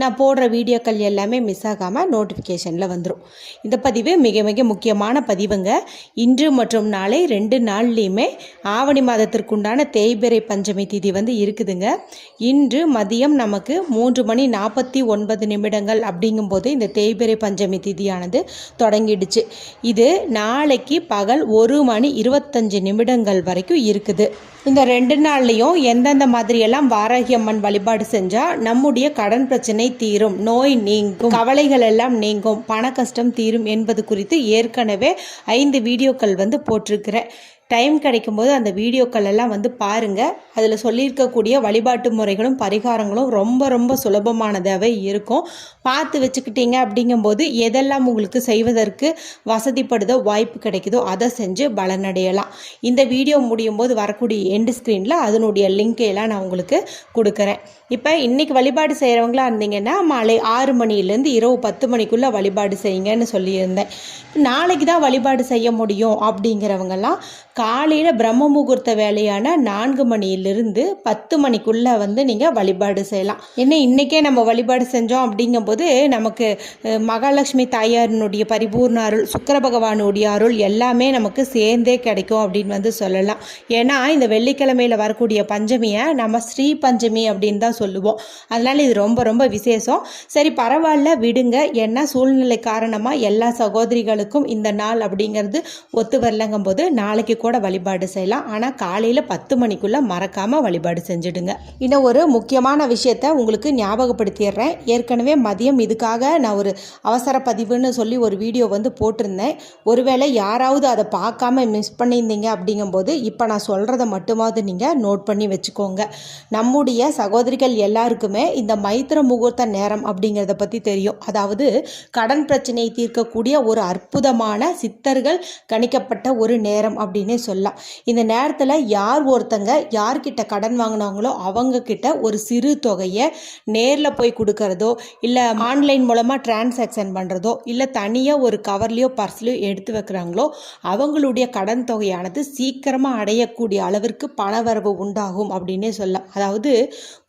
நான் போடுற வீடியோக்கள் எல்லாமே மிஸ் ஆகாமல் நோட்டிஃபிகேஷனில் வந்துடும் இந்த பதிவு மிக மிக முக்கியமான பதிவுங்க. இன்று மற்றும் நாளை ரெண்டு நாள்லேயுமே ஆவணி மாதத்திற்குண்டான தேய்பிறை பஞ்சமி திதி வந்து இருக்குதுங்க. இன்று மதியம் நமக்கு மூன்று மணி நாற்பத்தி ஒன்பது நிமிடங்கள் அப்படிங்கும்போது இந்த தேய்பிறை பஞ்சமி திதியானது தொடங்கிடுச்சு. இது நாளைக்கு பகல் ஒரு மணி இருபத்தஞ்சு நிமிடங்கள் வரைக்கும் இருக்குது. இந்த ரெண்டு நாள்லேயும் எந்தெந்த மாதிரியெல்லாம் வாராகி அம்மன் வழிபாடு செஞ்சால் நம்முடைய கடன் பிரச்சனை தீரும். நோய் நீங்கும். கவலைகள் எல்லாம் நீங்கும். பண கஷ்டம் தீரும் என்பது குறித்து ஏற்கனவே ஐந்து வீடியோக்கள் வந்து போட்டிருக்கிறேன் டைம் கிடைக்கும்போது அந்த வீடியோக்கள் எல்லாம் வந்து பாருங்கள் அதில் சொல்லியிருக்கக்கூடிய வழிபாட்டு முறைகளும் பரிகாரங்களும் ரொம்ப ரொம்ப சுலபமானதாகவே இருக்கும். பார்த்து வச்சுக்கிட்டீங்க அப்படிங்கும்போது எதெல்லாம் உங்களுக்கு செய்வதற்கு வசதிப்படுதோ வாய்ப்பு கிடைக்குதோ அதை செஞ்சு பலனடையலாம். இந்த வீடியோ முடியும் போது வரக்கூடிய எண்டு ஸ்க்ரீனில் அதனுடைய லிங்கையெல்லாம் நான் உங்களுக்கு கொடுக்குறேன். இப்போ இன்றைக்கி வழிபாடு செய்கிறவங்களா இருந்தீங்கன்னா மாலை ஆறு மணிலேருந்து இரவு பத்து மணிக்குள்ளே வழிபாடு செய்யுங்கன்னு சொல்லியிருந்தேன். நாளைக்கு தான் வழிபாடு செய்ய முடியும் அப்படிங்கிறவங்கெல்லாம் காலையில் பிரம்ம முகூர்த்த வேலையான நான்கு மணியிலிருந்து பத்து மணிக்குள்ளே வந்து நீங்கள் வழிபாடு செய்யலாம். என்ன இன்றைக்கே நம்ம வழிபாடு செஞ்சோம் அப்படிங்கும்போது நமக்கு மகாலட்சுமி தாயாரினுடைய பரிபூர்ண அருள் சுக்கர பகவானுடைய அருள் எல்லாமே நமக்கு சேர்ந்தே கிடைக்கும் அப்படின்னு வந்து சொல்லலாம். ஏன்னா இந்த வெள்ளிக்கிழமையில் வரக்கூடிய பஞ்சமியை நம்ம ஸ்ரீ பஞ்சமி அப்படின்னு தான் சொல்லுவோம். அதனால் இது ரொம்ப ரொம்ப விசேஷம். சரி பரவாயில்ல விடுங்க. ஏன்னா சூழ்நிலை காரணமாக எல்லா சகோதரிகளுக்கும் இந்த நாள் அப்படிங்கிறது ஒத்து வரலங்கும் போது நாளைக்கு கூட வழிபாடு செய்யலாம். ஆனால் காலையில் பத்து மணிக்குள்ளே மறக்காமல் வழிபாடு செஞ்சுடுங்க. இன்னும் ஒரு முக்கியமான விஷயத்த உங்களுக்கு ஞாபகப்படுத்திடுறேன். ஏற்கனவே மதியம் இதுக்காக நான் ஒரு அவசர பதிவுன்னு சொல்லி ஒரு வீடியோ வந்து போட்டிருந்தேன். ஒருவேளை யாராவது அதை பார்க்காம மிஸ் பண்ணியிருந்தீங்க அப்படிங்கும்போது இப்போ நான் சொல்கிறத மட்டுமாவது நீங்கள் நோட் பண்ணி வச்சுக்கோங்க. நம்முடைய சகோதரிகள் எல்லாருக்குமே இந்த மைத்திர முகூர்த்த நேரம் அப்படிங்கிறத பற்றி தெரியும். அதாவது கடன் பிரச்சனையை தீர்க்கக்கூடிய ஒரு அற்புதமான சித்தர்கள் கணிக்கப்பட்ட ஒரு நேரம் அப்படின்னு சொல்லலாம். இந்த நேரத்தில் யார் ஒருத்தங்க யார்கிட்ட கடன் வாங்கினாங்களோ அவங்கக்கிட்ட ஒரு சிறு தொகையை நேரில் போய் கொடுக்கறதோ இல்லை ஆன்லைன் மூலமாக டிரான்சாக்ஷன் பண்ணுறதோ இல்லை தனியாக ஒரு கவர்லேயோ பர்ஸ்லையோ எடுத்து வைக்கிறாங்களோ அவங்களுடைய கடன் தொகையானது சீக்கிரமாக அடையக்கூடிய அளவிற்கு பணவரவு உண்டாகும் அப்படின்னே சொல்லலாம். அதாவது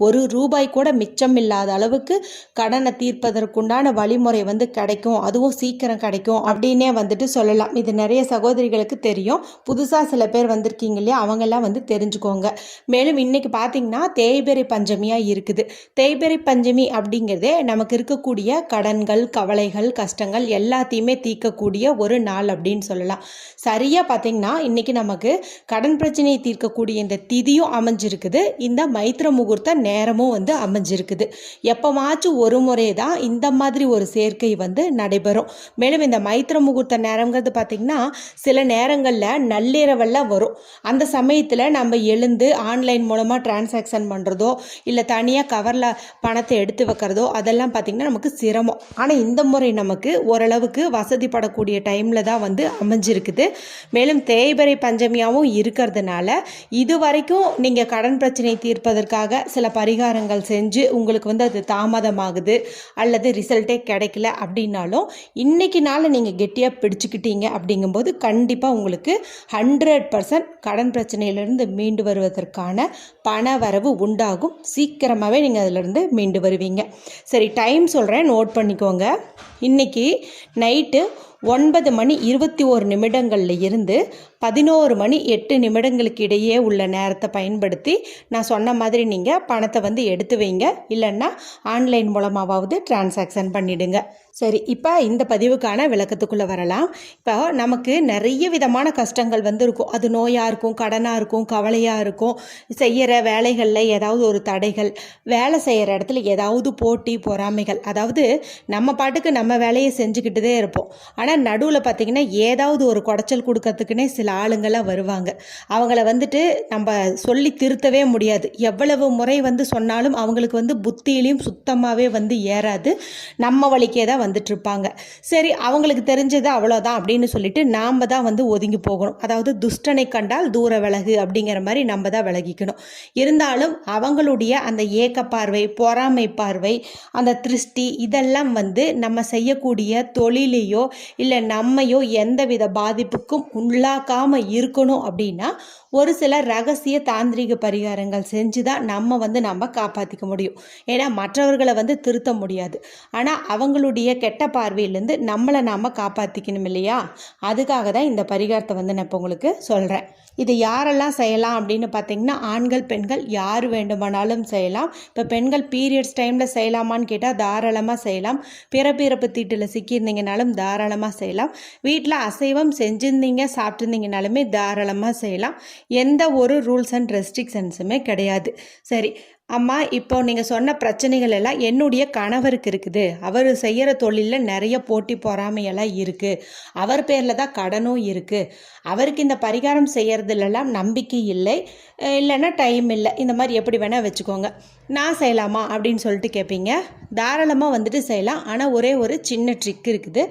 ஒரு ரூபாய் கூட மிச்சம் இல்லாத அளவுக்கு கடனை தீர்ப்பதற்குண்டான வழிமுறை வந்து கிடைக்கும். அதுவும் சீக்கிரம் கிடைக்கும் அப்படின்னே வந்துட்டு சொல்லலாம். இது நிறைய சகோதரிகளுக்கு தெரியும். புதுசாக சில பேர் வந்திருக்கீங்க இல்லையா? அவங்கெல்லாம் வந்து தெரிஞ்சுக்கோங்க. மேலும் இன்றைக்கி பார்த்தீங்கன்னா தேய்பெரை பஞ்சமியாக இருக்குது. தேய்பெரை பஞ்சமி அப்படிங்கிறதே நமக்கு இருக்கக்கூடிய கடன்கள் கவலைகள் கஷ்டங்கள் எல்லாத்தையுமே தீர்க்கக்கூடிய ஒரு நாள் அப்படின்னு சொல்லலாம். சரியாக பார்த்தீங்கன்னா இன்றைக்கி நமக்கு கடன் பிரச்சனையை தீர்க்கக்கூடிய இந்த திதியும் அமைஞ்சிருக்குது. இந்த மைத்திர முகூர்த்த நேரமும் வந்து அமைஞ்சிருக்குது. எப்போவாச்சும் ஒரு முறை தான் இந்த மாதிரி ஒரு சேர்க்கை வந்து நடைபெறும். மேலும் இந்த மைத்திர முகூர்த்த நேரங்கிறது பார்த்திங்கன்னா சில நேரங்களில் நள்ளிரவெல்லாம் வரும். அந்த சமயத்தில் நம்ம எழுந்து ஆன்லைன் மூலமாக டிரான்சாக்ஷன் பண்ணுறதோ இல்லை தனியாக கவரில் பணத்தை எடுத்து வைக்கிறதோ அதெல்லாம் பார்த்திங்கன்னா நமக்கு சிரமம். ஆனால் இந்த முறை நமக்கு ஓரளவுக்கு வசதிப்படக்கூடிய டைமில் தான் வந்து அமைஞ்சிருக்குது. மேலும் தேய்பிறை பஞ்சமியாகவும் இருக்கிறதுனால இது வரைக்கும் நீங்கள் கடன் பிரச்சனை தீர்ப்பதற்காக சில பரிகாரங்கள் செஞ்சு உங்களுக்கு வந்து அது தாமதமாகுது அல்லது ரிசல்ட்டே கிடைக்கல அப்படின்னாலும் இன்னைக்கு நாள் நீங்கள் கெட்டியாக பிடிச்சிக்கிட்டீங்க அப்படிங்கும்போது கண்டிப்பாக உங்களுக்கு ஹண்ட்ரட் ஹண்ட்ரட் பர்சன்ட் கடன் பிரச்சனையிலிருந்து மீண்டு வருவதற்கான பண வரவு உண்டாகும். சீக்கிரமாகவே நீங்கள் அதிலிருந்து மீண்டு வருவீங்க. சரி டைம் சொல்கிறேன் நோட் பண்ணிக்கோங்க. இன்னைக்கு நைட்டு ஒன்பது மணி இருபத்தி ஓரு நிமிடங்களில் இருந்து பதினோரு மணி எட்டு நிமிடங்களுக்கு இடையே உள்ள நேரத்தை பயன்படுத்தி நான் சொன்ன மாதிரி நீங்கள் பணத்தை வந்து எடுத்து வைங்க. இல்லைன்னா ஆன்லைன் மூலமாவது டிரான்சாக்ஷன் பண்ணிவிடுங்க சரி இப்போ இந்த பதிவுக்கான விளக்கத்துக்குள்ளே வரலாம். இப்போ நமக்கு நிறைய விதமான கஷ்டங்கள் வந்து இருக்கும் அது நோயாக இருக்கும் கடனாக இருக்கும் கவலையாக இருக்கும். செய்கிற வேலைகளில் ஏதாவது ஒரு தடைகள் வேலை செய்கிற இடத்துல ஏதாவது போட்டி பொறாமைகள். அதாவது நம்ம பாட்டுக்கு நம்ம வேலையை செஞ்சுக்கிட்டுதே இருப்போம். ஆனால் நடுவில் பார்த்திங்கன்னா ஏதாவது ஒரு குடைச்சல் கொடுக்கறதுக்குன்னே சில ஆளுங்கள்லாம் வருவாங்க. அவங்கள வந்துட்டு நம்ம சொல்லி திருத்தவே முடியாது. எவ்வளவு முறை வந்து சொன்னாலும் அவங்களுக்கு வந்து புத்தியிலையும் சுத்தமாகவே வந்து ஏறாது. நம்ம வழிக்கே தான் வந்துட்டுருப்பாங்க சரி அவங்களுக்கு தெரிஞ்சது அவ்வளோதான் அப்படின்னு சொல்லிட்டு நாம் தான் வந்து ஒதுங்கி போகணும். அதாவது துஷ்டனை கண்டால் தூர விலகு அப்படிங்கிற மாதிரி நம்ம தான் விலகிக்கணும். இருந்தாலும் அவங்களுடைய அந்த ஏக்க பார்வை பொறாமை பார்வை அந்த திருஷ்டி இதெல்லாம் வந்து நம்ம செய்யக்கூடிய தொழிலையோ இல்லை நம்மையோ எந்தவித பாதிப்புக்கும் உள்ளாக்காமல் இருக்கணும் அப்படின்னா ஒரு சில ரகசிய தாந்திரிக பரிகாரங்கள் செஞ்சு தான் நம்ம வந்து நம்ம காப்பாற்றிக்க முடியும். ஏன்னா மற்றவர்களை வந்து திருத்த முடியாது. ஆனால் அவங்களுடைய கெட்ட பார்வையிலேருந்து நம்மளை நாம் காப்பாற்றிக்கணும் இல்லையா? அதுக்காக தான் இந்த பரிகாரத்தை வந்து நான் இப்போ உங்களுக்கு சொல்கிறேன் இது யாரெல்லாம் செய்யலாம் அப்படின்னு பார்த்தீங்கன்னா ஆண்கள் பெண்கள் யார் வேண்டுமானாலும் செய்யலாம். இப்போ பெண்கள் பீரியட்ஸ் டைமில் செய்யலாமான்னு கேட்டால் தாராளமாக செய்யலாம். பிறப்பிறப்பு தீட்டில் சிக்கியிருந்தீங்கனாலும் தாராளமாக செய்யலாம். வீட்டில் அசைவம் செஞ்சுருந்தீங்க சாப்பிட்ருந்தீங்கனாலுமே தாராளமாக செய்யலாம். எந்த ஒரு ரூல்ஸ் அண்ட் ரெஸ்ட்ரிக்ஷன்ஸுமே கிடையாது. சரி அம்மா இப்போ நீங்கள் சொன்ன பிரச்சனைகள் எல்லாம் என்னுடைய கணவருக்கு இருக்குது. அவர் செய்கிற தொழிலில் நிறைய போட்டி பொறாமையெல்லாம் இருக்குது அவர் பேரில் தான் கடனும் இருக்குது அவருக்கு இந்த பரிகாரம் செய்கிறதுலலாம் நம்பிக்கை இல்லை. இல்லைன்னா டைம் இல்லை. இந்த மாதிரி எப்படி வேணால் வச்சுக்கோங்க. நான் செய்யலாமா அப்படின்னு சொல்லிட்டு கேட்பீங்க தாராளமாக வந்துட்டு செய்யலாம். ஆனால் ஒரே ஒரு சின்ன ட்ரிக் இருக்குது.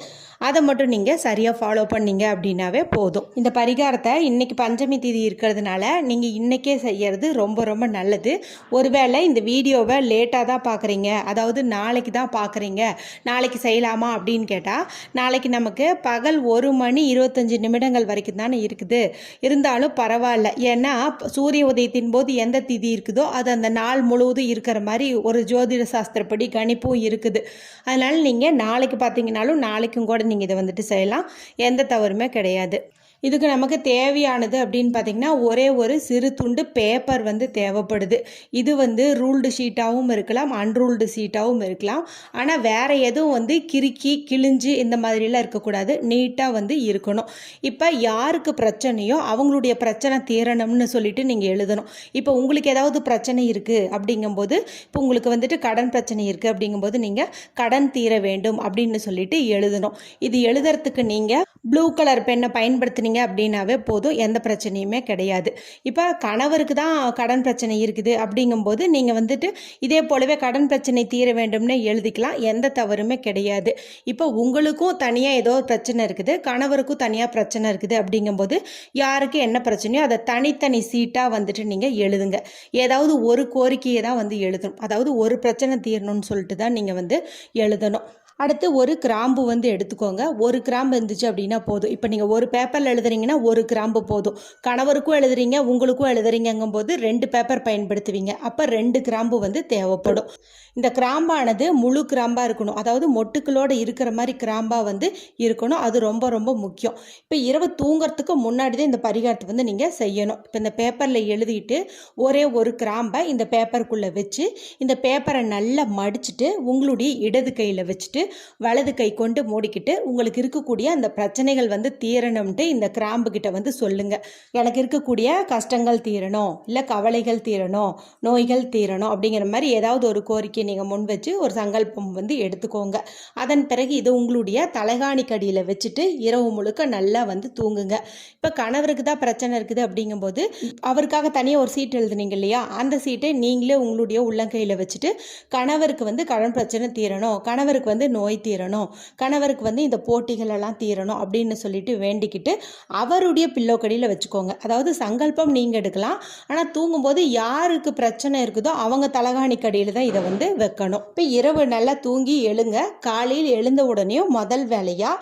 அதை மட்டும் நீங்கள் சரியாக ஃபாலோ பண்ணீங்க அப்படின்னாவே போதும். இந்த பரிகாரத்தை இன்றைக்கி பஞ்சமி தேதி இருக்கிறதுனால நீங்கள் இன்றைக்கே செய்யறது ரொம்ப ரொம்ப நல்லது. ஒருவேளை இந்த வீடியோவை லேட்டாக தான் பார்க்குறீங்க அதாவது நாளைக்கு தான் பார்க்குறீங்க நாளைக்கு செய்யலாமா அப்படின்னு கேட்டால் நாளைக்கு நமக்கு பகல் ஒரு மணி இருபத்தஞ்சி நிமிடங்கள் வரைக்கும் தானே இருக்குது. இருந்தாலும் பரவாயில்ல. ஏன்னா சூரிய உதயத்தின் போது எந்த திதி இருக்குதோ அது அந்த நாள் முழுவதும் இருக்கிற மாதிரி ஒரு ஜோதிட சாஸ்திரப்படி கணிப்பும் இருக்குது. அதனால் நீங்கள் நாளைக்கு பார்த்தீங்கனாலும் நாளைக்கும் கூட நீங்கள் இதை வந்துட்டு செய்யலாம். எந்த தவறுமே கிடையாது. இதுக்கு நமக்கு தேவையானது அப்படின்னு பார்த்தீங்கன்னா ஒரே ஒரு சிறு துண்டு பேப்பர் வந்து தேவைப்படுது. இது வந்து ரூல்டு ஷீட்டாகவும் இருக்கலாம் அன்ரூல்டு ஷீட்டாகவும் இருக்கலாம். ஆனால் வேறு எதுவும் வந்து கிறுக்கி கிழிஞ்சு இந்த மாதிரிலாம் இருக்கக்கூடாது. நீட்டாக வந்து இருக்கணும். இப்போ யாருக்கு பிரச்சனையோ அவங்களுடைய பிரச்சனை தீரணும்னு சொல்லிட்டு நீங்கள் எழுதணும். இப்போ உங்களுக்கு ஏதாவது பிரச்சனை இருக்குது அப்படிங்கும்போது இப்போ உங்களுக்கு வந்துட்டு கடன் பிரச்சனை இருக்குது அப்படிங்கும்போது நீங்கள் கடன் தீர வேண்டும் அப்படின்னு சொல்லிட்டு எழுதணும். இது எழுதுறதுக்கு நீங்கள் ப்ளூ கலர் பெண்ணை பயன்படுத்துனீங்க அப்படின்னாவே போதும். எந்த பிரச்சனையுமே கிடையாது. இப்போ கணவருக்கு தான் கடன் பிரச்சனை இருக்குது அப்படிங்கும்போது நீங்கள் வந்துட்டு இதே போலவே கடன் பிரச்சனை தீர வேண்டும்னு எழுதிக்கலாம். எந்த தவறுமே கிடையாது. இப்போ உங்களுக்கும் தனியாக ஏதோ பிரச்சனை இருக்குது. கணவருக்கும் தனியாக பிரச்சனை இருக்குது அப்படிங்கும்போது யாருக்கு என்ன பிரச்சனையோ அதை தனித்தனி சீட்டாக வந்துட்டு நீங்கள் எழுதுங்க. ஏதாவது ஒரு கோரிக்கையை தான் வந்து எழுதணும். அதாவது ஒரு பிரச்சனை தீரணும்னு சொல்லிட்டு தான் நீங்கள் வந்து எழுதணும். அடுத்து ஒரு கிராம்பு வந்து எடுத்துக்கோங்க. ஒரு கிராம்பு இருந்துச்சு அப்படின்னா போதும். இப்போ நீங்கள் ஒரு பேப்பரில் எழுதுறீங்கன்னா ஒரு கிராம்பு போதும். கணவருக்கும் எழுதுறீங்க உங்களுக்கும் எழுதுறீங்கங்கும் போது ரெண்டு பேப்பர் பயன்படுத்துவீங்க. அப்போ ரெண்டு கிராம்பு வந்து தேவைப்படும். இந்த கிராம்பானது முழு கிராம்பாக இருக்கணும். அதாவது மொட்டுக்களோடு இருக்கிற மாதிரி கிராம்பாக வந்து இருக்கணும். அது ரொம்ப ரொம்ப முக்கியம். இப்போ இரவு தூங்கிறதுக்கு முன்னாடி தான் இந்த பரிகாரத்தை வந்து நீங்கள் செய்யணும். இப்போ இந்த பேப்பரில் எழுதிட்டு ஒரே ஒரு கிராம்பை இந்த பேப்பருக்குள்ளே வச்சு இந்த பேப்பரை நல்லா மடிச்சுட்டு உங்களுடைய இடது கையில் வச்சுட்டு வலது கை கொண்டு மூடிக்கிட்டு உங்களுக்கு இருக்கக்கூடிய அந்த பிரச்சனைகள் வந்து தீரணும்ட்டு இந்த கிராம்பு கிட்ட வந்து சொல்லுங்க. எனக்கு இருக்கக்கூடிய கஷ்டங்கள் தீரணும் இல்லை கவலைகள் தீரணும் நோய்கள் தீரணும் அப்படிங்கிற மாதிரி ஏதாவது ஒரு கோரிக்கை நீங்கள் முன் வச்சு ஒரு சங்கல்பம் வந்து எடுத்துக்கோங்க. அதன் பிறகு இது உங்களுடைய தலைகாணி கடியில் வச்சுட்டு இரவு முழுக்க நல்லா வந்து தூங்குங்க. இப்போ கணவருக்கு தான் பிரச்சனை இருக்குது அப்படிங்கும்போது அவருக்காக தனியாக ஒரு சீட் எழுதுனீங்க இல்லையா? அந்த சீட்டை நீங்களே உங்களுடைய உள்ளங்கையில் வச்சுட்டு கணவருக்கு வந்து கடன் பிரச்சனை தீரணும். கணவருக்கு வந்து நோய் தீரணும். கணவருக்கு வந்து இந்த போட்டிகள் எல்லாம் தீரணும் அப்படின்னு சொல்லிட்டு வேண்டிக்கிட்டு அவருடைய பில்லோ கடியில் வச்சுக்கோங்க. அதாவது சங்கல்பம் நீங்கள் எடுக்கலாம். ஆனால் தூங்கும்போது யாருக்கு பிரச்சனை இருக்குதோ அவங்க தலகாணி கடியில் தான் இதை வந்து வைக்கணும். இப்போ இரவு நல்லா தூங்கி எழுங்க. காலையில் எழுந்த உடனே முதல் வேலையாக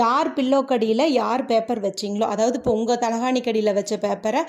யார் பில்லோ கடியில் யார் பேப்பர் வச்சிங்களோ அதாவது இப்போ உங்கள் தலகாணி கடியில் வச்ச பேப்பரை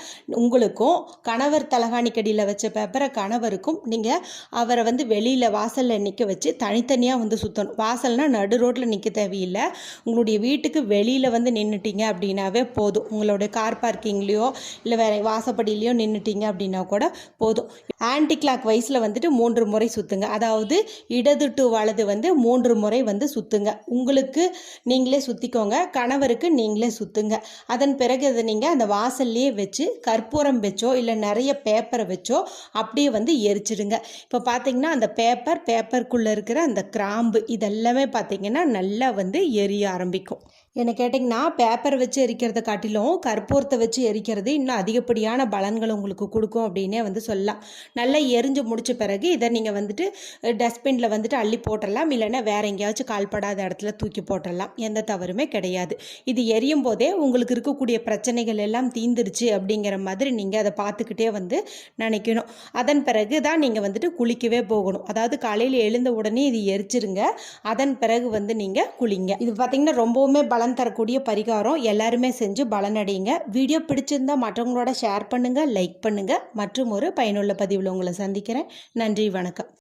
உங்களுக்கும் கணவர் தலகாணி கடியில் வச்ச பேப்பரை கணவருக்கும் நீங்கள் அவரை வந்து வெளியில் வாசலில் நிற்க வச்சு தனித்தனியாக வந்து சுற்றணும் வாசல்னால் நடு ரோட்டில் நிற்க தேவையில்லை. உங்களுடைய வீட்டுக்கு வெளியில் வந்து நின்றுட்டீங்க அப்படின்னாவே போதும். உங்களுடைய கார் பார்க்கிங்லேயோ இல்லை வேறு வாசப்படியிலையோ நின்றுட்டீங்க அப்படின்னா கூட போதும். ஆன்டி கிளாக் வயசில் வந்துட்டு மூன்று முறை சுற்றுங்க அதாவது இடது டு வலது வந்து மூன்று முறை வந்து சுற்றுங்க உங்களுக்கு நீங்களே சுற்றிக்கோங்க கணவருக்கு நீங்களே சுற்றுங்க அதன் பிறகு அதை நீங்கள் அந்த வாசல்லையே வச்சு கற்பூரம் வச்சோ இல்லை நிறைய பேப்பரை வச்சோ அப்படியே வந்து எரிச்சிடுங்க. இப்போ பார்த்தீங்கன்னா அந்த பேப்பர் பேப்பருக்குள்ளே இருக்கிற அந்த கிராம்பு இதெல்லாம் எல்லாமே பார்த்திங்கன்னா நல்லா வந்து எரிய ஆரம்பிக்கும். என்ன கேட்டிங்கன்னா பேப்பர் வச்சு எரிக்கிறத காட்டிலும் கற்பூரத்தை வச்சு எரிக்கிறது இன்னும் அதிகப்படியான பலன்கள் உங்களுக்கு கொடுக்கும் அப்படின்னே வந்து சொல்லலாம். நல்லா எரிஞ்சு முடிச்ச பிறகு இதை நீங்கள் வந்துட்டு டஸ்ட்பினில் வந்துட்டு அள்ளி போட்டுடலாம் இல்லைன்னா வேறு எங்கேயாச்சும் கால்படாத இடத்துல தூக்கி போட்டுடலாம் எந்த தவறுமே கிடையாது. இது எரியும் போதே உங்களுக்கு இருக்கக்கூடிய பிரச்சனைகள் எல்லாம் தீந்துருச்சு அப்படிங்கிற மாதிரி நீங்கள் அதை பார்த்துக்கிட்டே வந்து நினைக்கணும். அதன் பிறகு தான் நீங்கள் வந்துட்டு குளிக்கவே போகணும். அதாவது காலையில் எழுந்த உடனே இது எரிச்சிருங்க. அதன் பிறகு வந்து நீங்கள் குளிங்க. இது பார்த்திங்கன்னா ரொம்பவுமே பலன் தரக்கூடிய பரிகாரம் எல்லாருமே செஞ்சு பலனடையுங்க. வீடியோ பிடிச்சிருந்தா மற்றவங்களோட ஷேர் பண்ணுங்கள் லைக் பண்ணுங்கள் மற்றும் ஒரு பயனுள்ள பதிவில் உங்களை சந்திக்கிறேன். நன்றி வணக்கம்.